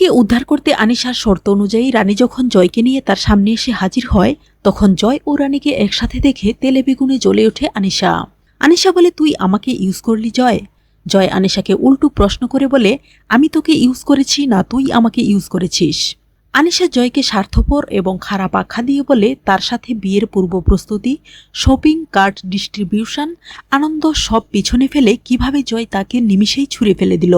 টুনিকে উদ্ধার করতে আনিশার শর্ত অনুযায়ী রানী যখন জয়কে নিয়ে তার সামনে এসে হাজির হয়, তখন জয় ও রানীকে একসাথে দেখে তেলে বেগুনে জ্বলে ওঠে আনিশা আনিশা বলে, তুই আমাকে ইউজ করলি, জয়? জয় আনিশাকে উল্টু প্রশ্ন করে বলে, আমি তোকে ইউজ করেছি না তুই আমাকে ইউজ করেছিস? আনিশা জয়কে স্বার্থপর এবং খারাপ আখ্যা দিয়ে বলে, তার সাথে বিয়ের পূর্ব প্রস্তুতি, শপিং, কার্ড ডিস্ট্রিবিউশন, আনন্দ সব পিছনে ফেলে কীভাবে জয় তাকে নিমিষেই ছুঁড়ে ফেলে দিল?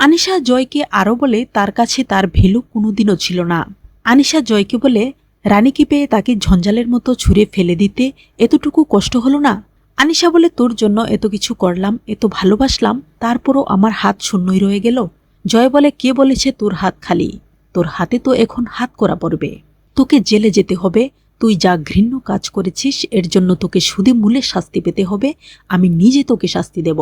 আনিশা জয়কে আরও বলে, তার কাছে তার ভ্যালু কোনোদিনও ছিল না। আনিশা জয়কে বলে, রানীকে পেয়ে তাকে ঝঞ্ঝালের মতো ছুঁড়ে ফেলে দিতে এতটুকু কষ্ট হলো না? আনিশা বলে, তোর জন্য এত কিছু করলাম, এত ভালোবাসলাম, তারপরও আমার হাত শূন্যই রয়ে গেল। জয় বলে, কে বলেছে তোর হাত খালি? তোর হাতে তো এখন হাত করা পড়বে। তোকে জেলে যেতে হবে, তুই যা ঘৃণ্য কাজ করেছিস, এর জন্য তোকে সুদে মূলে শাস্তি পেতে হবে, আমি নিজে তোকে শাস্তি দেব।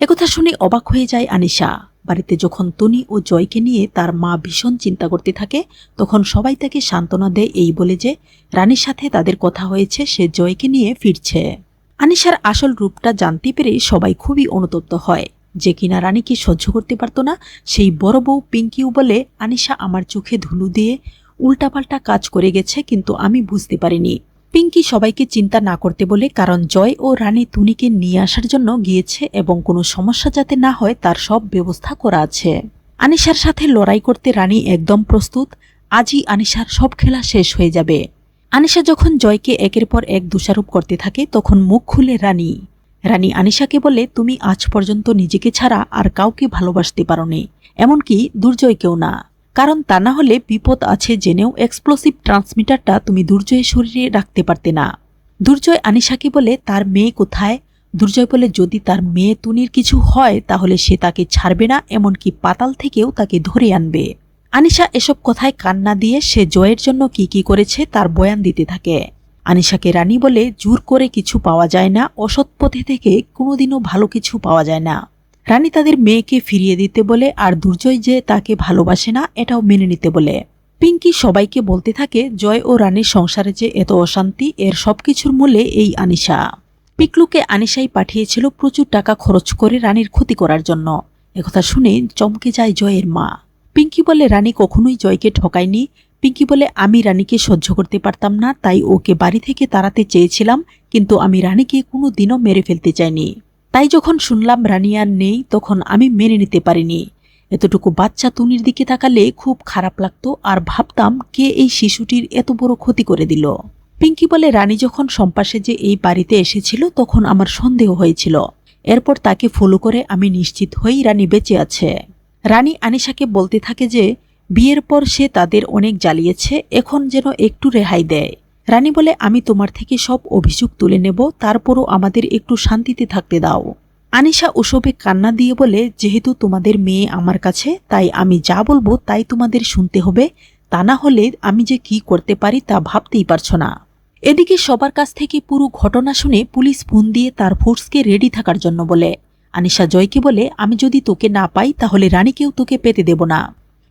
একথা শুনে অবাক হয়ে যায় আনিশা। বাড়িতে যখন তনি ও জয়কে নিয়ে তার মা ভীষণ চিন্তা করতে থাকে, তখন সবাই তাকে সান্ত্বনা দেয় এই বলে যে, রানীর সাথে তাদের কথা হয়েছে, সে জয়কে নিয়ে ফিরছে। আনিশার আসল রূপটা জানতে পেরে সবাই খুবই অনুতপ্ত হয়। যে কিনা রানীকে সহ্য করতে পারত না, সেই বড় বউ পিঙ্কিও বলে, আনিশা, আমার চোখে ধুলু দিয়ে উল্টাপাল্টা কাজ করে গেছে, কিন্তু আমি বুঝতে পারিনি। পিঙ্কি সবাইকে চিন্তা না করতে বলে কারণ জয় ও রানী তুনিকে নিয়ে আসার জন্য গিয়েছে এবং কোনো সমস্যা যাতে না হয় তার সব ব্যবস্থা করা আছে। আনিশার সাথে লড়াই করতে রানী একদম প্রস্তুত। আজই আনিশার সব খেলা শেষ হয়ে যাবে। আনিশা যখন জয়কে একের পর এক দোষারোপ করতে থাকে, তখন মুখ খুলে রানী। রানী আনিশাকে বলে, তুমি আজ পর্যন্ত নিজেকে ছাড়া আর কাউকে ভালোবাসতে পারোনি। এমনকি দুর্জয়কেও না। কারণ তা না হলে বিপদ আছে জেনেও এক্সপ্লোসিভ ট্রান্সমিটারটা তুমি দুর্জয়ের শরীরে রাখতে পারতে না। দুর্জয় আনিশাকে বলে, তার মেয়ে কোথায়? দুর্জয় বলে, যদি তার মেয়ে তুনির কিছু হয়, তাহলে সে তাকে ছাড়বে না, এমনকি পাতাল থেকেও তাকে ধরে আনবে। আনিশা এসব কথায় কান্না দিয়ে সে জয়ের জন্য কি কি করেছে তার বয়ান দিতে থাকে। আনিশাকে রানী বলে, জোর করে কিছু পাওয়া যায় না, অসৎ পথে থেকে কোনোদিনও ভালো কিছু পাওয়া যায় না। রানী তাদের মেয়েকে ফিরিয়ে দিতে বলে আর দুর্জয় যে তাকে ভালোবাসে না, এটাও মেনে নিতে বলে। পিঙ্কি সবাইকে বলতে থাকে, জয় ও রানীর সংসারে যে এত অশান্তি, এর সবকিছুর মূলে এই আনিশা। পিকলুকে আনিশাই পাঠিয়েছিল প্রচুর টাকা খরচ করে রানীর ক্ষতি করার জন্য। একথা শুনে চমকে যায় জয়ের মা। পিঙ্কি বলে, রানী কখনোই জয়কে ঠকায়নি। পিঙ্কি বলে, আমি রানীকে সহ্য করতে পারতাম না, তাই ওকে বাড়ি থেকে তাড়াতে চেয়েছিলাম, কিন্তু আমি রানীকে কোনো দিনও মেরে ফেলতে চাইনি। তাই যখন শুনলাম রানী আর নেই, তখন আমি মেনে নিতে পারিনি। এতটুকু বাচ্চা তুনির দিকে তাকালে খুব খারাপ লাগতো আর ভাবতাম, কে এই শিশুটির এত বড় ক্ষতি করে দিল? পিঙ্কি বলে, রানী যখন সম্পাসে যে এই বাড়িতে এসেছিল, তখন আমার সন্দেহ হয়েছিল। এরপর তাকে ফলো করে আমি নিশ্চিত হই রানী বেঁচে আছে। রানী আনিশাকে বলতে থাকে যে, বিয়ের পর সে তাদের অনেক জ্বালিয়েছে, এখন যেন একটু রেহাই দেয়। রানী বলে, আমি তোমার থেকে সব অভিযোগ তুলে নেব, তারপরও আমাদের একটু শান্তিতে থাকতে দাও। আনিশা ওসবে কান্না দিয়ে বলে, যেহেতু তোমাদের মেয়ে আমার কাছে, তাই আমি যা বলব তাই তোমাদের শুনতে হবে। তা না হলে আমি যে কি করতে পারি তা ভাবতেই পারছ না। এদিকে সবার কাছ থেকে পুরো ঘটনা শুনে পুলিশ ফোন দিয়ে তার ফোর্সকে রেডি থাকার জন্য বলে। আনিশা জয়কে বলে, আমি যদি তোকে না পাই, তাহলে রানীকেও তোকে পেতে দেব না।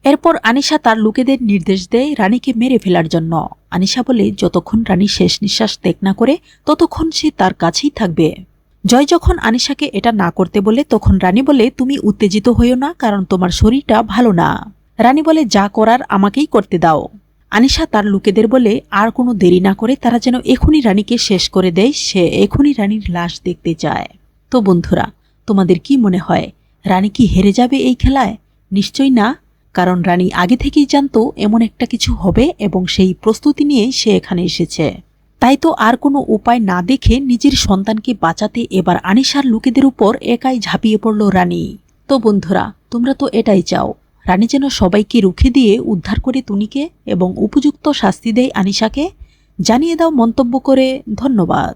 এরপর আনিশা তার লোকেদের নির্দেশ দেয় রানীকে মেরে ফেলার জন্য। আনিশা বলে, যতক্ষণ রানী শেষ নিঃশ্বাস ত্যাগ না করে, ততক্ষণ সে তার কাছেই থাকবে। জয় যখন আনিশাকে এটা না করতে বলে, তখন রানী বলে, তুমি উত্তেজিত হইও না, কারণ তোমার শরীরটা ভালো না। রানী বলে, যা করার আমাকেই করতে দাও। আনিশা তার লোকেদের বলে, আর কোনো দেরি না করে তারা যেন এখনই রানীকে শেষ করে দেয়, সে এখনই রানীর লাশ দেখতে চায়। তো বন্ধুরা, তোমাদের কি মনে হয়, রানী কি হেরে যাবে এই খেলায়? নিশ্চয়ই না। কারণ রানী আগে থেকেই জানতো এমন একটা কিছু হবে এবং সেই প্রস্তুতি নিয়েই সে এখানে এসেছে। তাই তো আর কোনো উপায় না দেখে নিজের সন্তানকে বাঁচাতে এবার আনিশার লোকেদের উপর একাই ঝাঁপিয়ে পড়ল রানী। তো বন্ধুরা, তোমরা তো এটাই চাও, রানী যেন সবাইকে রুখে দিয়ে উদ্ধার করে তুনিকে এবং উপযুক্ত শাস্তি দেয় আনিশাকে। জানিয়ে দাও মন্তব্য করে, ধন্যবাদ।